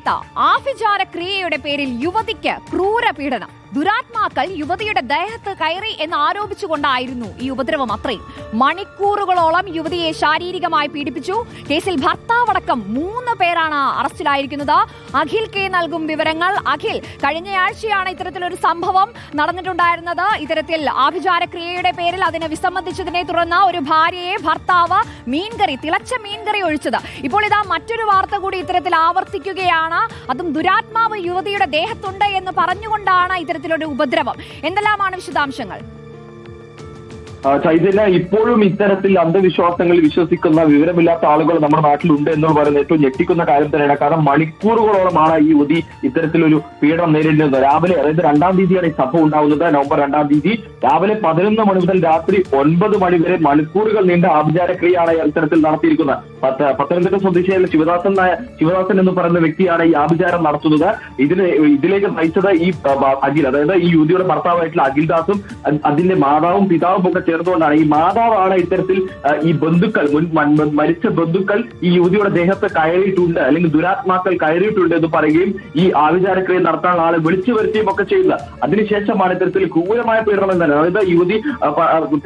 കോട്ടയത്ത് ആഭിചാര ക്രിയയുടെ പേരിൽ യുവതിക്ക് ക്രൂര പീഡനം ദുരാത്മാക്കൾ യുവതിയുടെ ദേഹത്ത് കയറി എന്ന് ആരോപിച്ചുകൊണ്ടായിരുന്നു ഈ ഉപദ്രവം അത്രയും. മണിക്കൂറുകളോളം യുവതിയെ ശാരീരികമായി പീഡിപ്പിച്ചു. കേസിൽ ഭർത്താവടക്കം മൂന്ന് പേരാണ് അറസ്റ്റിലായിരിക്കുന്നത്. അഖിൽ കെ നൽകും വിവരങ്ങൾ. അഖിൽ കഴിഞ്ഞയാഴ്ചയാണ് ഇത്തരത്തിലൊരു സംഭവം നടന്നിട്ടുണ്ടായിരുന്നത്. ഇത്തരത്തിൽ ആഭിചാരക്രിയയുടെ പേരിൽ അതിനെ വിസമ്മതിച്ചതിനെ തുടർന്ന് ഒരു ഭാര്യയെ ഭർത്താവ് മീൻകറി തിളച്ച മീൻകറി ഒഴിച്ചത്. ഇപ്പോൾ ഇതാ മറ്റൊരു വാർത്ത കൂടി ഇത്തരത്തിൽ ആവർത്തിക്കുകയാണ്. അതും ദുരാത്മാവ് യുവതിയുടെ ദേഹത്തുണ്ട് എന്ന് പറഞ്ഞുകൊണ്ടാണ് ഇത്തരത്തിലൊരു ഉപദ്രവം. എന്തെല്ലാമാണ് വിശദാംശങ്ങൾ? ചൈതന്യ ഇപ്പോഴും ഇത്തരത്തിൽ അന്ധവിശ്വാസങ്ങളിൽ വിശ്വസിക്കുന്ന വിവരമില്ലാത്ത ആളുകൾ നമ്മുടെ നാട്ടിലുണ്ട് എന്ന് പറയുന്നത് ഏറ്റവും ഞെട്ടിക്കുന്ന കാര്യം തന്നെയാണ്. കാരണം മണിക്കൂറുകളോളമാണ് ഈ ഉദി ഇത്തരത്തിലൊരു പീഡനം നേരിടുന്നത്. രാവിലെ അതായത് രണ്ടാം തീയതിയാണ് ഈ സംഭവം ഉണ്ടാവുന്നത് നവംബർ രണ്ടാം തീയതി രാവിലെ പതിനൊന്ന് മണി മുതൽ രാത്രി ഒൻപത് മണി വരെ മണിക്കൂറുകൾ നീണ്ട ആഭിചാരക്രിയയാണ് ഇത്തരത്തിൽ നടത്തിയിരിക്കുന്നത്. പത്തനംതിട്ട സ്വദേശിയായ ശിവദാസൻ നായ ശിവദാസൻ എന്ന് പറയുന്ന വ്യക്തിയാണ് ഈ ആഭിചാരം നടത്തുന്നത്. ഇതിന് ഇതിലേക്ക് നയിച്ചത് ഈ അഖിൽ അതായത് ഈ യുവതിയുടെ ഭർത്താവായിട്ടുള്ള അഖിൽദാസും അതിന്റെ മാതാവും പിതാവും ഒക്കെ ചേർന്നുകൊണ്ടാണ് ഈ മാതാവാണ് ഇത്തരത്തിൽ ഈ ബന്ധുക്കൾ മരിച്ച ബന്ധുക്കൾ ഈ യുവതിയുടെ ദേഹത്ത് കയറിയിട്ടുണ്ട് അല്ലെങ്കിൽ ദുരാത്മാക്കൾ കയറിയിട്ടുണ്ട് എന്ന് പറയുകയും ഈ ആഭിചാരക്രിയ നടത്താനുള്ള ആളെ വിളിച്ചു വരുത്തുകയും ഒക്കെ ചെയ്യുന്നത്. അതിനുശേഷമാണ് ഇത്തരത്തിൽ ക്രൂരമായ പീഡനം തന്നെ അതായത് യുവതി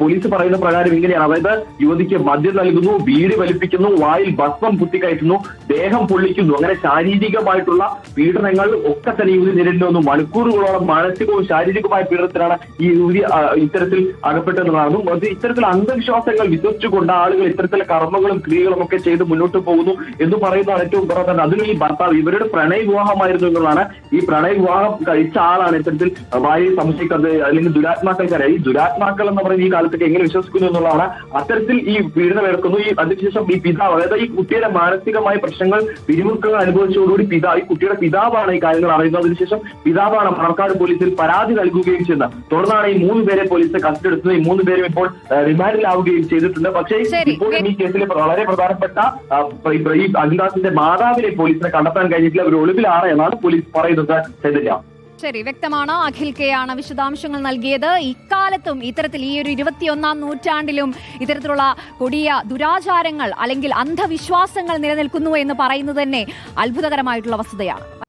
പോലീസ് പറയുന്ന പ്രകാരം ഇങ്ങനെയാണ്. അതായത് യുവതിക്ക് മദ്യം നൽകുന്നു വീട് വലിപ്പിക്കുന്നു വായിൽ ഭസ്മം കുത്തിക്കയറ്റുന്നു ദേഹം പൊള്ളിക്കുന്നു. അങ്ങനെ ശാരീരികമായിട്ടുള്ള പീഡനങ്ങൾ ഒക്കെ തന്നെ യുവതി നേരിടുന്നു മണിക്കൂറുകളോളം മാനസികവും ശാരീരികമായ പീഡനത്തിലാണ് ഈ യുവതി ഇത്തരത്തിൽ അകപ്പെട്ടെന്നുള്ളതാണ് അത് ഇത്തരത്തിൽ അന്ധവിശ്വാസങ്ങൾ വിശ്വസിച്ചുകൊണ്ട് ആളുകൾ ഇത്തരത്തിലെ കർമ്മങ്ങളും ക്രിയകളും ഒക്കെ ചെയ്ത് മുന്നോട്ട് പോകുന്നു എന്ന് പറയുന്നതാണ് ഏറ്റവും പ്രധാനം. അതിലും ഈ ഭർത്താവ് ഇവരുടെ പ്രണയ വിവാഹമായിരുന്നു എന്നുള്ളതാണ്. ഈ പ്രണയ വിവാഹം കഴിച്ച ആളാണ് ഇത്തരത്തിൽ ഭാര്യയെ സംശയിക്കുന്നത് അല്ലെങ്കിൽ ദുരാത്മാക്കൾക്കറിയാം. ഈ ദുരാത്മാക്കൾ എന്ന് പറയുന്ന ഈ കാലത്തൊക്കെ എങ്ങനെ വിശ്വസിക്കുന്നു എന്നുള്ളതാണ്. അത്തരത്തിൽ ഈ പീഡനം ഏർക്കുന്നു. ഈ അതിനുശേഷം ഈ പിതാവ് അതായത് ഈ കുട്ടിയുടെ മാനസികമായ പ്രശ്നങ്ങൾ പിരിമുറുക്കങ്ങൾ അനുഭവിച്ചതോടുകൂടി പിതാവ് ഈ കുട്ടിയുടെ പിതാവാണ് ഈ കാര്യങ്ങൾ അറിയുന്നതിന് ശേഷം പിതാവാണ് മണർക്കാട് പോലീസിൽ പരാതി നൽകുകയും ചെയ്യുന്നത് തുടർന്നാണ് ഈ മൂന്ന് പേരെ പോലീസ് കസ്റ്റഡി എടുത്തത്. ഈ മൂന്ന് പേരും ഇപ്പോൾ റിമാൻഡിലാവുകയും ചെയ്തിട്ടുണ്ട്. പക്ഷേ ഇപ്പോൾ ഈ കേസിൽ വളരെ പ്രധാനപ്പെട്ട ഈ- അഖിൽദാസിന്റെ മാതാവിനെ പോലീസിനെ കണ്ടെത്താൻ കഴിഞ്ഞിട്ടില്ല. ഒരു ഒളിവിലാണ് എന്നാണ് പോലീസ് പറയുന്നത്. ചൈതന്യ ശരി വ്യക്തമാണ്. അഖിൽ കെ ആണ് വിശദാംശങ്ങൾ നൽകിയത്. ഇക്കാലത്തും ഇത്തരത്തിൽ ഈ ഒരു ഇരുപത്തിയൊന്നാം നൂറ്റാണ്ടിലും ഇത്തരത്തിലുള്ള കൊടിയ ദുരാചാരങ്ങൾ അല്ലെങ്കിൽ അന്ധവിശ്വാസങ്ങൾ നിലനിൽക്കുന്നു എന്ന് പറയുന്നത് തന്നെ അത്ഭുതകരമായിട്ടുള്ള വസ്തുതയാണ്.